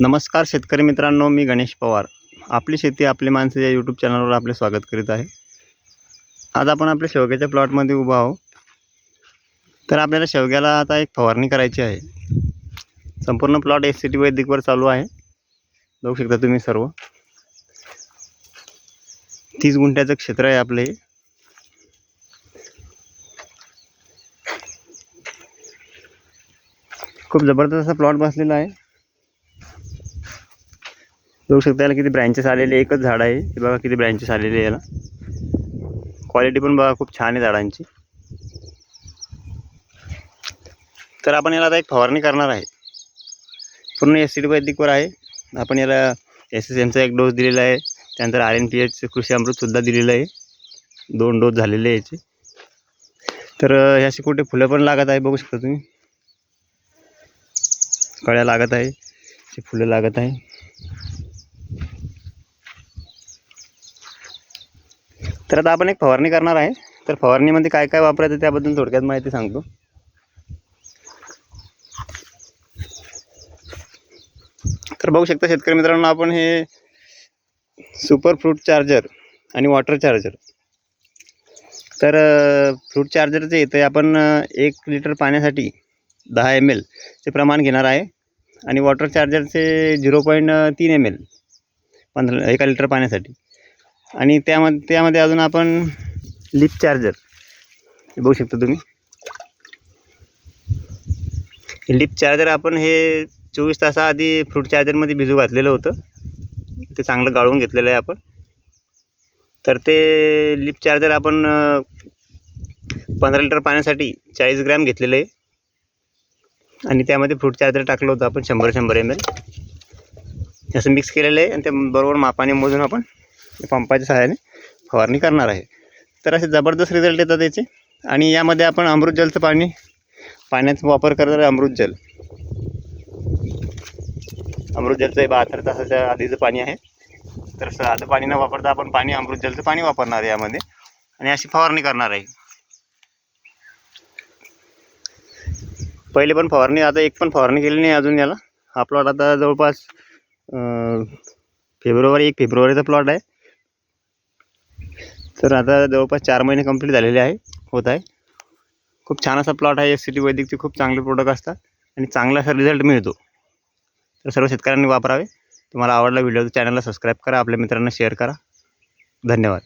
नमस्कार शेतकरी मित्रांनो मी गणेश पवार. आपली शेती आपली माणसं या यूट्यूब चॅनलवर आपले स्वागत करीत आहे. आज आपण आपल्या शेवग्याच्या प्लॉटमध्ये उभा आहो तर आपल्याला शेवग्याला आता एक फवारणी करायची आहे. संपूर्ण प्लॉट एस सी टी वैदिकवर चालू आहे. बघू शकता तुम्ही सर्व. तीस गुंठ्याचं क्षेत्र आहे आपले खूप जबरदस्त असा प्लॉट बसलेला आहे. बघू शकता याला किती ब्रँचेस आलेले एकच झाड आहे. हे बघा किती ब्रँचेस आलेले याला. क्वालिटी पण बघा खूप छान आहे झाडांची. तर आपण याला आता एक फवारणी करणार आहे. पूर्ण एस सी टी वैदिकवर आहे. आपण याला एस एस एमचा एक डोस दिलेला आहे. त्यानंतर आर एन पी एच कृषी अमृतसुद्धा दिलेलं आहे. दोन डोस झालेले आहे याचे. तर अं, ह्याशी कुठे फुलं पण लागत आहे बघू शकता तुम्ही. कळ्या लागत आहे. फुलं लागत आहे. तर आता आपण एक फवारणी करणार आहे. तर फवारणीमध्ये काय काय वापरायचं त्याबद्दल थोडक्यात माहिती सांगतो. तर बघू शकता शेतकरी मित्रांनो आपण हे सुपर फ्रूट चार्जर आणि वॉटर चार्जर. तर फ्रूट चार्जरचं येतं आपण एक लिटर पाण्यासाठी दहा एम एलचे प्रमाण घेणार आहे. आणि वॉटर चार्जरचे झिरो पॉईंट तीन एम एल पंधरा एका लिटर पाण्यासाठी. आणि त्यामध्ये त्यामध्ये अजून आपण लिप चार्जर हे बघू शकता तुम्ही. लिप चार्जर आपण हे चोवीस तासाआधी फ्रूट चार्जरमध्ये भिजू घातलेलं होतं. ते चांगलं गाळून घेतलेलं आहे आपण. तर ते लिप चार्जर आपण पंधरा लिटर पाण्यासाठी चाळीस ग्रॅम घेतलेलं आहे. आणि त्यामध्ये फ्रूट चार्जर टाकलं होतं आपण शंभर शंभर एम एल असं मिक्स केलेलं आहे आणि त्या बरोबर मापाने मोजून आपण पंपाच्या सहाय्याने फवारणी करणार आहे. तर असे जबरदस्त रिझल्ट येतात त्याचे आणि यामध्ये आपण अमृतजलचं पाणी पाण्याचा वापर करणार आहे अमृतजल अमृतजलचं हे बहात्तर तासाच्या आधीचं पाणी आहे. तर साधं पाणी न वापरता आपण पाणी अमृतजलचं पाणी वापरणार आहे यामध्ये. आणि अशी फवारणी करणार आहे. पहिले पण फवारणी आता एक पण फवारणी केली नाही अजून याला. आपला आता जवळपास फेब्रुवारी एक फेब्रुवारीचा प्लॉट आहे. तर आता जवळपास चार महिने कंप्लीट झालेले आहे होत आहे. खूप छान असा प्लॉट आहे एस सी टी वैदिकचे खूप चांगले प्रोडक्ट असतात आणि चांगला असा रिझल्ट मिळतो. तर सर्व शेतकऱ्यांनी वापरावे. तुम्हाला आवडला व्हिडिओ चॅनलला सबस्क्राईब करा आपल्या मित्रांना शेअर करा. धन्यवाद.